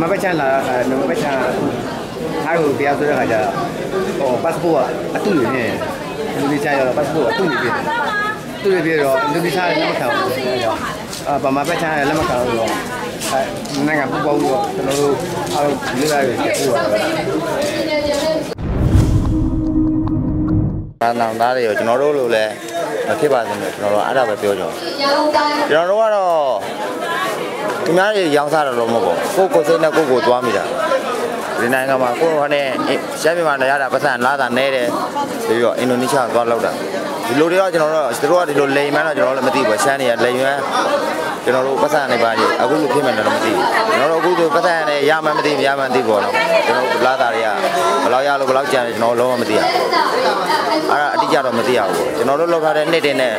မြန်မာဘက်ချမ်းလာမြန်မာဘက်ချမ်းအားကိုတရားစွဲတဲ့ခါကျဟို passport ကအတူရနေအင်ဒိုနီးရှားရောက်တော့ passport အတူနေပြီတူရပြီတော့အင်ဒိုနီးရှားလည်းလက်မခံဘူးအာဗမာဘက်ချမ်းလည်းလက်မခံဘူးတော့အဲနိုင်ငံပူပေါင်းတော့ကျွန်တော်တို့အားလုံးလေးလာရပြပို့ရတာနာနာသားတွေကိုကျွန်တော်တို့လိုလည်းမဖြစ်ပါစေနဲ့ကျွန်တော်တို့အဲ့ဒါပဲပြောကြအောင်ကျွန်တော်တို့ကတော့ သူများတွေရောင်းစားတယ်လို့မဟုတ်ဘူးကိုယ်ကိုယ်စိတ်နဲ့ကိုယ်ကိုယ်သွားမိတာဒီနိုင်ငံမှာကိုယ်ဟိုနဲ့ရှမ်းပြည်မှာလည်းရတာပတ်စံလာတာနဲတယ်ပြီးတော့အင်ဒိုနီးရှားသွားလောက်တာဒီလိုတွေတော့ကျွန်တော်တို့သူတို့ကဒီလိုလိန်မှန်းတော့ကျွန်တော်တို့လည်းမသိဘူးရှမ်းတွေကလိန်ရွမ်းကျွန်တော်တို့ပတ်စံနေပါလေအခုလိုဖြစ်မှန်းတော့မသိဘူးကျွန်တော်တို့အခုဆိုပတ်စံနဲ့ရမှန်းမသိမရမှန်းသိပေါ့နော်ကျွန်တော်တို့လာတာတွေကဘယ်လောက်ရလို့ဘယ်လောက်ကြံတယ်ကျွန်တော်လုံးဝမသိရဘူးအဲ့ဒါအတိအကျတော့မသိရဘူးပေါ့ကျွန်တော်တို့လောက်ထားတဲ့နှစ်တင်နဲ့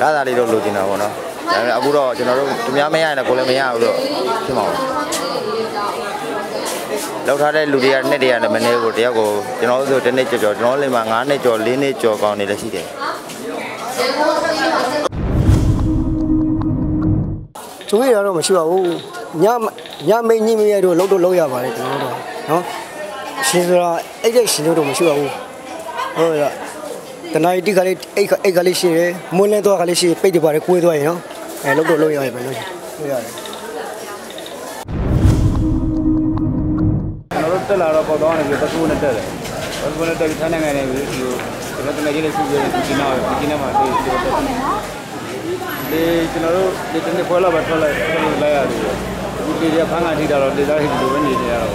လာတာလေးတော့လိုချင်တာပေါ့နော် ဒါပေမဲ့အခုတော့ကျွန်တော်တို့သူများမရရင်လည်းကိုယ်လည်းမရဘူးတော့ဖြစ်မှာပါလောက်ထားတဲ့လူတွေကနှစ်တည်းရတယ်မနေဘူးတယောက်ကိုကျွန်တော်တို့ဆိုတစ်နှစ်ကြော်ကြော်ကျွန်တော်လည်းမှာ9နှစ်ကြော်4နှစ်ကြော်ကောင်းနေလည်းရှိတယ်ကျိုးရတော့မရှိပါဘူးညညမိတ်ညိမရတော့လုံးတော့လုံးရပါတယ်ကျွန်တော်တို့နော်ရှင်ဆိုတာအဲ့တဲ့ရှင်တို့မရှိပါဘူးဟုတ်ရတနားတိကလေးအိတ်အိတ်ကလေးရှိတယ်မွန်းလဲတော့ကလေးရှိပိတ်တယ်ပါတယ်ကိုွေးသွားရင်နော် အဲလုံးတော့လုံးရရပဲလို့လို့ရတယ်ကျွန်တော်တို့တက်လာတော့ပေါ်တော့နေပြီပတ်စပို့နဲ့တက်တယ်ပတ်စပို့နဲ့တက်ပြီးထိုင်းနိုင်ငံနဲ့ပြီးဒီကိုကျွန်တော်တကယ်ကြီးလေးစုပြီးဒီနောက်ဒီနောက်မှာဒီဒီတက်တယ်ဒီကျွန်တော်တို့ဒီတနေ့ဖွဲလာပဲထွက်လိုက်ထွက်လိုက်ရတယ်ဒီဒီရဖန်းကထိတာတော့ဒေသဟိဒီလိုပဲနေနေရတော့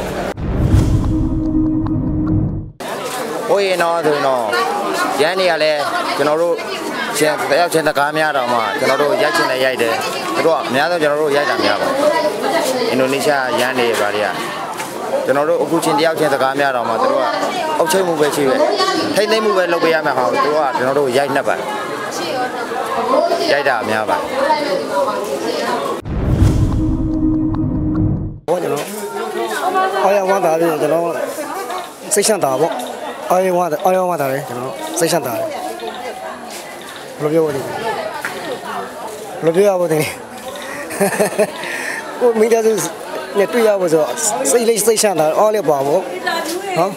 ဟိုရင်တော့ဆိုရင်တော့ရန်နေရလဲကျွန်တော်တို့ ချင်းတယောက်ချင်းတကားများတော့မှကျွန်တော်တို့ရိုက်ချင်လဲရိုက်တယ်သူတို့ကအများဆုံးကျွန်တော်တို့ရိုက်တာများပါအင်ဒိုနီးရှားရန်နေပါတွေကကျွန်တော်တို့အခုချင်းတယောက်ချင်းတကားများတော့မှသူတို့ကအုပ်ချုပ်မှုပဲရှိပဲထိမ့်သိမ့်မှုပဲလုပ်ပေးရမှာဟာသူတို့ကကျွန်တော်တို့ရိုက်နှက်ပါရိုက်တာအများပါဘောကျွန်တော်အားရဝမ်းသာပြီးကျွန်တော်စိတ်ရှန့်တာပေါ့အားရဝမ်းသာအားရဝမ်းသာတယ်ကျွန်တော်စိတ်ရှန့်တာတယ် ဘယ်လိုပြောရလဲဘယ်လိုပြောရပါလဲကိုမိသားစုနဲ့တွေ့ရဖို့ဆိုစိတ်လေးစိတ်ရှန့်တာအားလည်းပါပေါ့နော်